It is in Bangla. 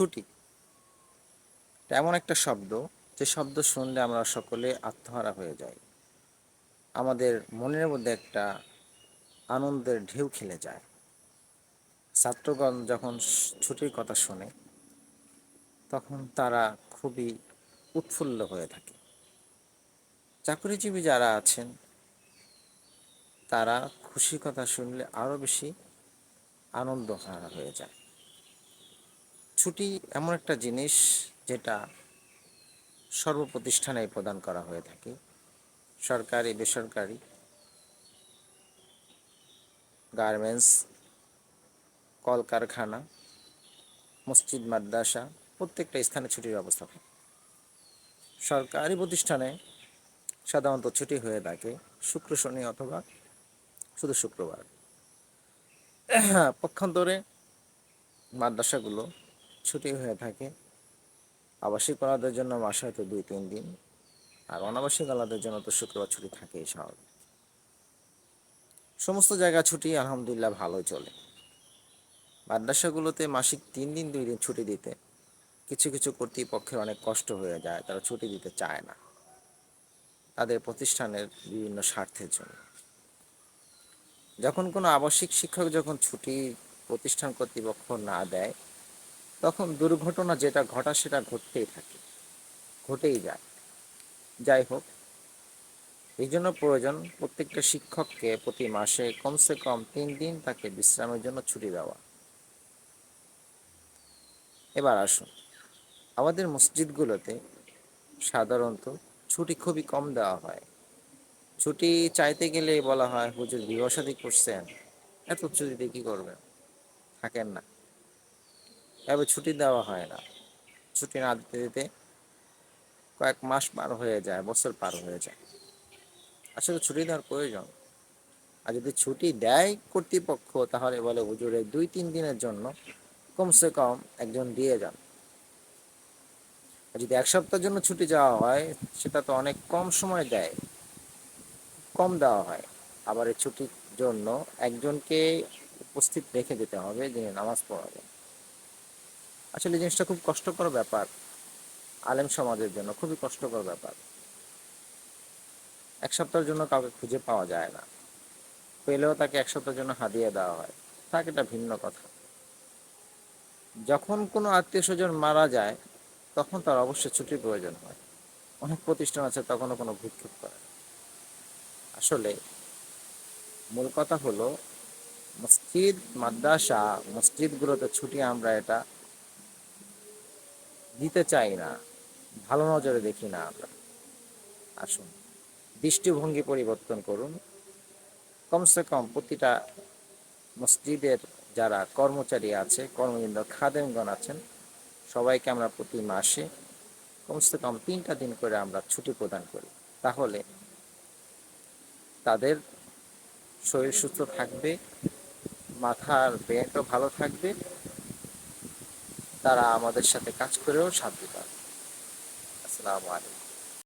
ছুটি। এমন একটা শব্দ, যে শব্দ শুনলে আমরা সকলে আত্মহারা হয়ে যাই। আমাদের মনের মধ্যে একটা আনন্দের ঢেউ খেলে যায়। ছাত্রগণ যখন ছুটির কথা শোনে, তখন তারা খুবই উৎফুল্ল হয়ে থাকে। চাকরিজীবী যারা আছেন, তারা খুশির কথা শুনলে আরও বেশি আনন্দ হারা হয়ে যায়। ছুটি এমন একটা জিনিস যেটা সর্বপ্রতিষ্ঠানে প্রদান করা হয়ে থাকে, সরকারি, বেসরকারি গার্মেন্টস কলকারখানা, মসজিদ, মাদ্রাসা, প্রত্যেকটা স্থানে ছুটির ব্যবস্থা থাকে। সরকারি প্রতিষ্ঠানে সাধারণত ছুটি হয়ে থাকে শুক্র, শনি অথবা শুধু শুক্রবার। পক্ষান্তরে মাদ্রাসাগুলো ছুটি হয়ে থাকে। আবাসিক আলাদের জন্য মাসে হয়তো দুই, তিন দিন। আর অনাবাসিক আলাদের জন্য তো শুক্রবার ছুটি থাকেই স্বাভাবিক। সমস্ত জায়গা ছুটি আলহামদুলিল্লাহ ভালোই চলে। মাদ্রাসাগুলোতে মাসিক তিন দিন, দুই দিন ছুটি দিতে কিছু কিছু কর্তৃপক্ষের অনেক কষ্ট হয়ে যায়, তারা ছুটি দিতে চায় না। তাদের প্রতিষ্ঠানের বিভিন্ন স্বার্থের জন্য। যখন কোনো আবাসিক শিক্ষক যখন ছুটি প্রতিষ্ঠান কর্তৃপক্ষ না দেয় তখন দুর্ঘটনা যেটা ঘটা সেটা ঘটতেই থাকে, ঘটেই যায়। যাই হোক, এই জন্য প্রয়োজন প্রত্যেকটা শিক্ষককে প্রতি মাসে কমসে কম তিন দিন তাকে বিশ্রামের জন্য ছুটি দেওয়া। এবার আসুন, আমাদের মসজিদগুলোতে সাধারণত ছুটি খুবই কম দেওয়া হয়। ছুটি চাইতে গেলে বলা হয়, হুজুর বিবাহ শাদী করছেন, এত ছুটিতে কি করবেন? থাকেন না। এভাবে ছুটি দেওয়া হয় না। ছুটি না দিতে দিতে কয়েক মাস পার হয়ে যায়, বছর পার হয়ে যায়। আসলে ছুটি দেওয়ার প্রয়োজন। আর যদি ছুটি দেয় কর্তৃপক্ষ, তাহলে বলে হুজুরে দুই তিন দিনের জন্য কমসে কম একজন দিয়ে যান। যদি এক সপ্তাহের জন্য ছুটি যাওয়া হয়, সেটা তো অনেক কম সময় দেয়, কম দেওয়া হয়। আবার এই ছুটির জন্য একজনকে উপস্থিত রেখে দিতে হবে যিনি নামাজ পড়াবেন। আসলে জিনিসটা খুব কষ্টকর ব্যাপার আলেম সমাজের জন্য, খুবই কষ্টকর ব্যাপার। এক সপ্তাহের জন্য কাউকে খুঁজে পাওয়া যায় না। পেলেও তাকে এক সপ্তাহের জন্য হাদিয়ে দেওয়া হয়। তাকে এটা ভিন্ন কথা। যখন কোনো আত্মীয় স্বজন মারা যায়, তখন তার অবশ্যই ছুটির প্রয়োজন হয়। অনেক প্রতিষ্ঠান আছে, তখনও কোনো ভূক্ষেপ করে আসলে মূল কথা হলো, মসজিদ, মাদ্রাসা, মসজিদগুলোতে ছুটি আমরা এটা দিতে চাই না, ভালো নজরে দেখি না আমরা। আসুন, দৃষ্টিভঙ্গি পরিবর্তন করুন। কমসে কম প্রতিটা মসজিদের যারা কর্মচারী আছে, কর্মবৃন্দ, খাদেমগণ আছেন, সবাইকে আমরা প্রতি মাসে কমসে কম তিনটা দিন করে আমরা ছুটি প্রদান করি। তাহলে তাদের শরীর সুস্থ থাকবে, মাথার ব্রেনও ভালো থাকবে তারা আমাদের সাথে কাজ করেও শান্তি পাবে আসসালামু আলাইকুম।